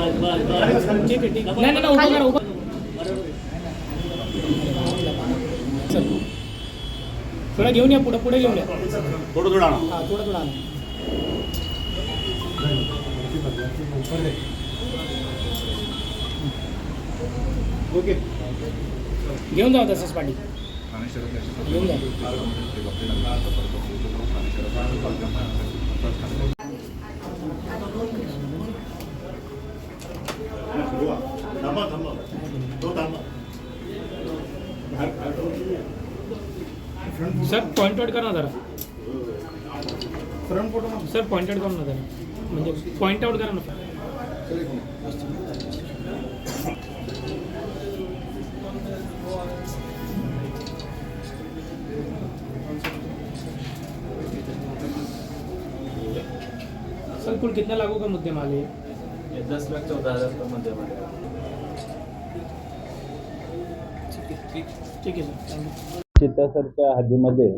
नाही नाही नाही, उभं करा उभं. चल. थोडं घेऊन या पुढे पुढे घेऊन या. थोडं थोडं आणा. हा थोडं थोडं आणा. ओके. घेऊन जाऊ तसंच पाठी. घेऊन जा. थांबा थांबा. तो थांबा. सर पॉइंट आउट करा ना जरा front photo sir point out करा ना जरा म्हणजे पॉइंट आउट करा ना. सर कुल कितना लागू का मुद्दे माले? दस लाख चौदह हजार का मध्य ठीक आहे सर थँक्यू चित्तासरच्या हद्दीमध्ये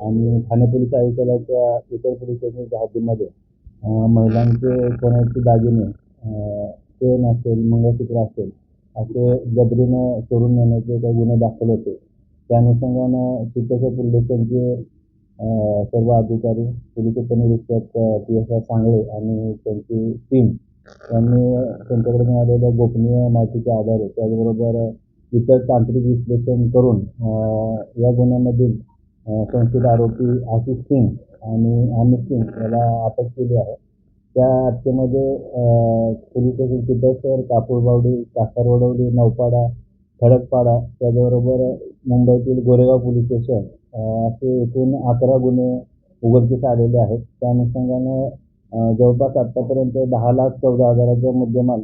आणि ठाणे पोलीस आयुक्तालयाच्या इतर पोलीस स्टेशनच्या हद्दीमध्ये महिलांचे सोन्याचे दागिने पेन असेल मंगळसूत्र असेल असे जबरीनं चोरून नेण्याचे काही गुन्हे दाखल होते. त्या अनुषंगानं चित्तसर पोलीस स्टेशनचे सर्व अधिकारी पोलीस उपनिरीक्षक पी एस आर सांगळे आणि त्यांची टीम यांनी त्यांच्याकडे मिळालेल्या गोपनीय माहितीच्या आधारे त्याचबरोबर इतर तांत्रिक विश्लेषण करून या गुन्ह्यामधील संशयित आरोपी आशिष सिंग आणि अमित सिंग याला अटक केली आहे. त्या अटकेमध्ये अं, पोलीस स्टेशन चितळसर कापूरबावडी कासारवडवली नौपाडा खडकपाडा त्याचबरोबर मुंबईतील गोरेगाव पोलीस स्टेशन असे एकूण अकरा गुन्हे उघडकीस आलेले आहेत. त्या अनुषंगाने जवळपास आत्तापर्यंत दहा लाख चौदा हजाराचा मुद्देमाल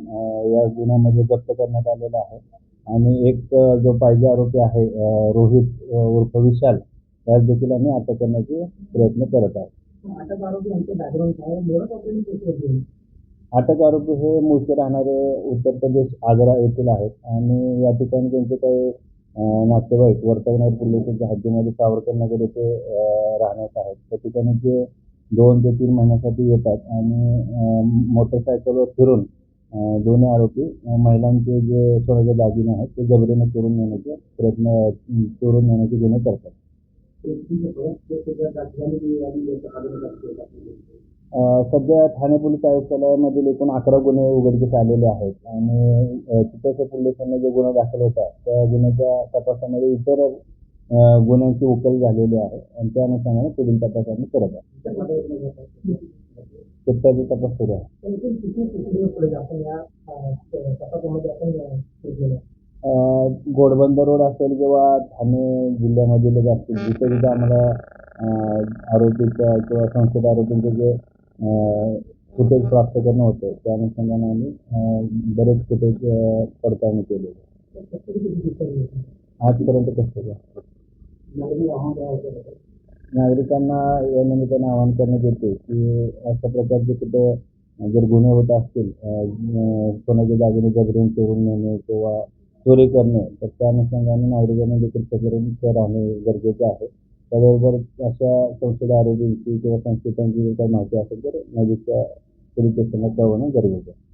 या गुन्ह्यामध्ये जप्त करण्यात आलेला आहे. आणि एक जो पाहिजे आरोपी आहे रोहित उर्फ विशाल यास देखील आम्ही अटक करण्याचे प्रयत्न करत आहोत. अटक आरोपी हे मूळचे राहणारे उत्तर प्रदेश आग्रा येथील आहेत आणि या ठिकाणी त्यांचे काही नातेवाईक वर्तवणार पोलिसांच्या हद्दीमध्ये सावरकर नगर येथे राहण्यात आहेत. त्या ठिकाणी ते दोन ते तीन महिन्यासाठी येतात आणि मोटरसायकलवर फिरून दोन्ही आरोपी महिलांचे जे स्वराज्य दागिने आहेत ते जबरीने चोरून नेण्याचे प्रयत्न चोरून नेण्याचे गुन्हे करतात. सध्या ठाणे पोलीस आयुक्तालयामधील एकूण अकरा गुन्हे उघडकीस आलेले आहेत आणि तिथे पोलिसांनी जो जे गुन्हा दाखल होता त्या गुन्ह्याच्या तपासामध्ये इतर गुन्ह्यांची उकल झालेली आहे आणि त्या अनुषंगाने पुढील तपास आम्ही करत आहोत सत्याची तपास सुरू आहे. अ, घोडबंदर रोड असेल किंवा ठाणे जिल्ह्यामधील असतील जिथे जिथे आम्हाला आरोपीच्या किंवा संशयित आरोपींचे जे फुटेज प्राप्त करणं होतं त्या अनुषंगाने आम्ही बरेच फुटेज पडताळणी केले. आजपर्यंत कसं नागरिकांना या निमित्ताने आवाहन करण्यात येते की अशा प्रकारचे कुठं जर गुन्हे होत असतील कोणाच्या कोणाचे दागिने जबरून चोरून नेणे किंवा चोरी करणे तर त्या अनुषंगाने नागरिकांना देखील सतर्क राहणे गरजेचे आहे. त्याबरोबर अशा संशयित आरोपींची किंवा संशयितांची जर काही माहिती असेल तर नजीकच्या पोलीस स्टेशनला कळवणं गरजेचं आहे.